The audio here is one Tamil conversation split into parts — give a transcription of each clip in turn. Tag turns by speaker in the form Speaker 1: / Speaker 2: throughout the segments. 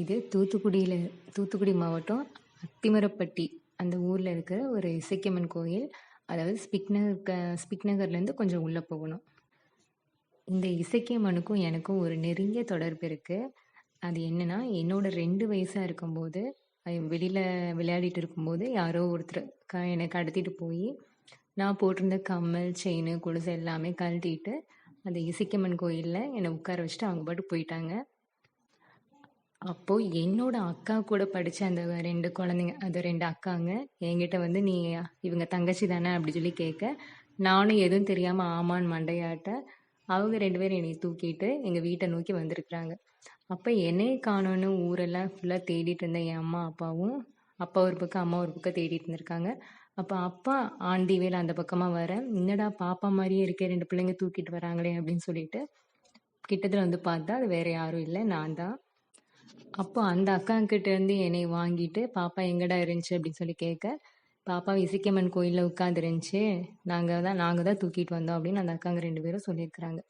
Speaker 1: இது தூத்துக்குடியில் தூத்துக்குடி மாவட்டம் அத்திமரப்பட்டி அந்த ஊரில் இருக்கிற ஒரு இசைக்கம்மன் கோயில். அதாவது ஸ்பிக்னகர் க ஸ்பிக்நகர்லேருந்து கொஞ்சம் உள்ளே போகணும். இந்த இசைக்கம்மனுக்கும் எனக்கும் ஒரு நெருங்கிய தொடர்பு இருக்குது அது என்னென்னா என்னோட ரெண்டு வயசாக இருக்கும்போது வெளியில் விளையாடிட்டு இருக்கும்போது யாரோ ஒருத்தர் க என்னை கடத்திட்டு போய் நான் போட்டிருந்த கம்மல் செயின் கொலுசு எல்லாமே கழட்டிட்டு அந்த இசைக்கம்மன் கோயிலில் என்னை உட்கார வச்சுட்டு அவங்க பாட்டு போயிட்டாங்க. அப்போது என்னோட அக்கா கூட படித்த அந்த ரெண்டு குழந்தைங்க அது ரெண்டு அக்காங்க என்கிட்ட வந்து நீ இவங்க தங்கச்சி தானே? அப்படி சொல்லி கேட்க நானும் எதுவும் தெரியாமல் ஆமான்னு மண்டையாட்ட அவங்க ரெண்டு பேரும் என்னை தூக்கிட்டு எங்கள் வீட்டை நோக்கி வந்திருக்குறாங்க. அப்போ என்னை காணோன்னு ஊரெல்லாம் ஃபுல்லாக தேடிட்டு இருந்தேன் என் அம்மா அப்பாவும் அப்பா ஒரு பக்கம் அம்மா ஒரு பக்கம் தேடிட்டு இருந்திருக்காங்க. அப்போ அப்பா ஆண்டி வேலை அந்த பக்கமாக வர என்னடா பாப்பா மாதிரியே இருக்கே ரெண்டு பிள்ளைங்க தூக்கிட்டு வராங்களே அப்படின்னு சொல்லிட்டு கிட்டத்தில் வந்து பார்த்தா அது வேறு யாரும் இல்லை நான் தான். அப்போ அந்த அக்காங்கிட்டேருந்து என்னை வாங்கிட்டு பாப்பா எங்கடா இருந்துச்சு? அப்படின்னு சொல்லி கேட்க பாப்பா இசைக்கம்மன் கோயிலில் உட்காந்துருந்துச்சு நாங்கள் தான் நாங்கள் தான் தூக்கிட்டு வந்தோம். அப்படின்னு அந்த அக்காங்க ரெண்டு பேரும் சொல்லியிருக்கிறாங்க.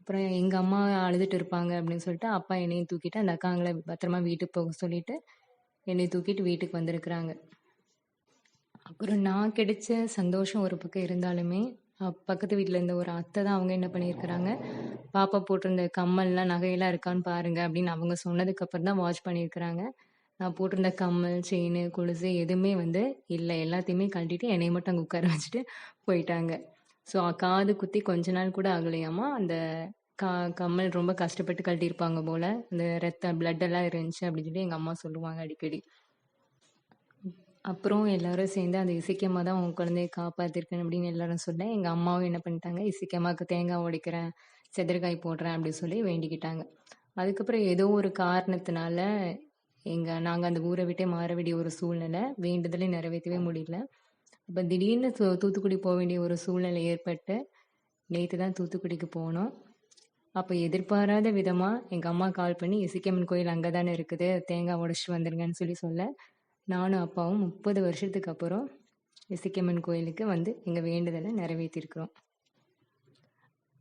Speaker 1: அப்புறம் எங்கள் அம்மா அழுதுட்டு இருப்பாங்க அப்படின்னு சொல்லிட்டு அப்பா என்னையும் தூக்கிட்டு அந்த அக்காங்களை பத்திரமா வீட்டுக்கு போக சொல்லிட்டு என்னை தூக்கிட்டு வீட்டுக்கு வந்திருக்கிறாங்க. அப்புறம் நான் கிடைச்ச சந்தோஷம் ஒரு பக்கம் இருந்தாலுமே பக்கத்து வீட்டில் இருந்த ஒரு அத்தை தான் அவங்க என்ன பண்ணியிருக்கிறாங்க பாப்பா போட்டிருந்த கம்மல்லாம் நகையெல்லாம் இருக்கான்னு பாருங்க அப்படின்னு அவங்க சொன்னதுக்கப்புறம் தான் வாட்ச் பண்ணியிருக்கிறாங்க நான் போட்டிருந்த கம்மல் செயின் கொலுசு எதுவுமே வந்து இல்லை. எல்லாத்தையுமே கழட்டிட்டு என்னை மட்டும் அங்கே உட்கார வச்சுட்டு போயிட்டாங்க. ஸோ காது குத்தி கொஞ்ச நாள் கூட ஆகலையாமா? அந்த கா கம்மல் ரொம்ப கஷ்டப்பட்டு கழட்டியிருப்பாங்க போல். அந்த ரத்த பிளட் எல்லாம் இருந்துச்சு அப்படின்னு சொல்லி எங்கள் அம்மா சொல்லுவாங்க அடிக்கடி. அப்புறம் எல்லாரும் சேர்ந்து அந்த இசைக்கம்மா தான் உன் குழந்தைய காப்பாற்றிருக்கேன் அப்படின்னு எல்லாரும் சொல்ல எங்கள் அம்மாவும் என்ன பண்ணிட்டாங்க இசைக்கம்மாவுக்கு தேங்காய் உடைக்கிறேன் செதற்காய் போடுறேன் அப்படின்னு சொல்லி வேண்டிக்கிட்டாங்க. அதுக்கப்புறம் ஏதோ ஒரு காரணத்தினால எங்கள் நாங்கள் அந்த ஊரை விட்டே மாற வேண்டிய ஒரு சூழ்நிலை வேண்டுதலை நிறைவேற்றவே முடியல. அப்போ திடீர்னு தூத்துக்குடி போக வேண்டிய ஒரு சூழ்நிலை ஏற்பட்டு நேற்று தான் தூத்துக்குடிக்கு போனோம். அப்போ எதிர்பாராத விதமாக எங்கள் அம்மா கால் பண்ணி இசைக்கம்மன் கோயில் அங்கே தானே இருக்குது தேங்காய் உடச்சிட்டு வந்துருங்கன்னு சொல்லி சொல்ல நானும் அப்பாவும் முப்பது வருஷத்துக்கு அப்புறம் இசைக்கம்மன் கோயிலுக்கு வந்து எங்கள் வேண்டுதலை நிறைவேற்றிருக்கிறோம்.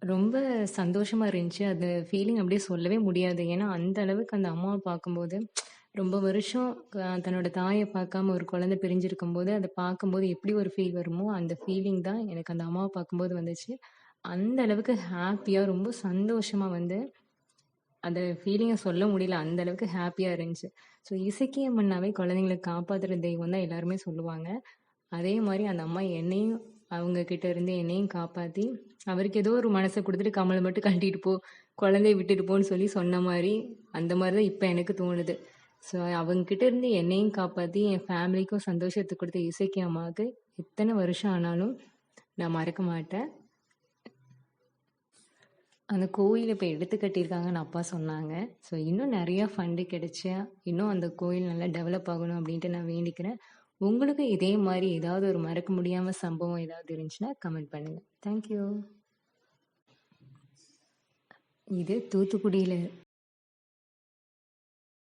Speaker 1: ரொம்ப சந்தோஷமாக இருந்துச்சு. அந்த ஃபீலிங் அப்படியே சொல்லவே முடியாது. ஏன்னா அந்த அளவுக்கு அந்த அம்மாவை பார்க்கும்போது ரொம்ப வருஷம் தன்னோட தாயை பார்க்காம ஒரு குழந்தை பிரிஞ்சிருக்கும் போது அதை பார்க்கும்போது எப்படி ஒரு ஃபீல் வருமோ அந்த ஃபீலிங் தான் எனக்கு அந்த அம்மாவை பார்க்கும்போது வந்துச்சு. அந்த அளவுக்கு ஹாப்பியாக ரொம்ப சந்தோஷமாக வந்து அந்த ஃபீலிங்கை சொல்ல முடியல. அந்த அளவுக்கு ஹாப்பியாக இருந்துச்சு. ஸோ இசைக்கியம்மன்னாவே குழந்தைங்களை காப்பாற்றுற தெய்வம் தான் எல்லாருமே சொல்லுவாங்க. அதே மாதிரி அந்த அம்மா என்னையும் அவங்க கிட்ட இருந்து என்னையும் காப்பாற்றி அவருக்கு ஏதோ ஒரு மனசை கொடுத்துட்டு கமலை மட்டும் கட்டிட்டு போ குழந்தைய விட்டுட்டு போன்னு சொல்லி சொன்ன மாதிரி அந்த மாதிரி தான் இப்போ எனக்கு தோணுது. ஸோ அவங்கக்கிட்ட இருந்து என்னையும் காப்பாற்றி என் ஃபேமிலிக்கும் சந்தோஷத்தை கொடுத்த இசைக்கு அம்மாவுக்கு எத்தனை வருஷம் ஆனாலும் நான் மறக்க மாட்டேன். அந்த கோயில் இப்போ எடுத்து கட்டியிருக்காங்கன்னு அப்பா சொன்னாங்க. ஸோ இன்னும் நிறையா ஃபண்டு கிடைச்சா இன்னும் அந்த கோயில் நல்லா டெவலப் ஆகணும் அப்படின்ட்டு நான் வேண்டிக்கிறேன். உங்களுக்கு இதே மாதிரி ஏதாவது ஒரு மறக்க முடியாமல் சம்பவம் ஏதாவது இருந்துச்சுன்னா கமெண்ட் பண்ணுங்கள் தேங்க்யூ இது தூத்துக்குடியில்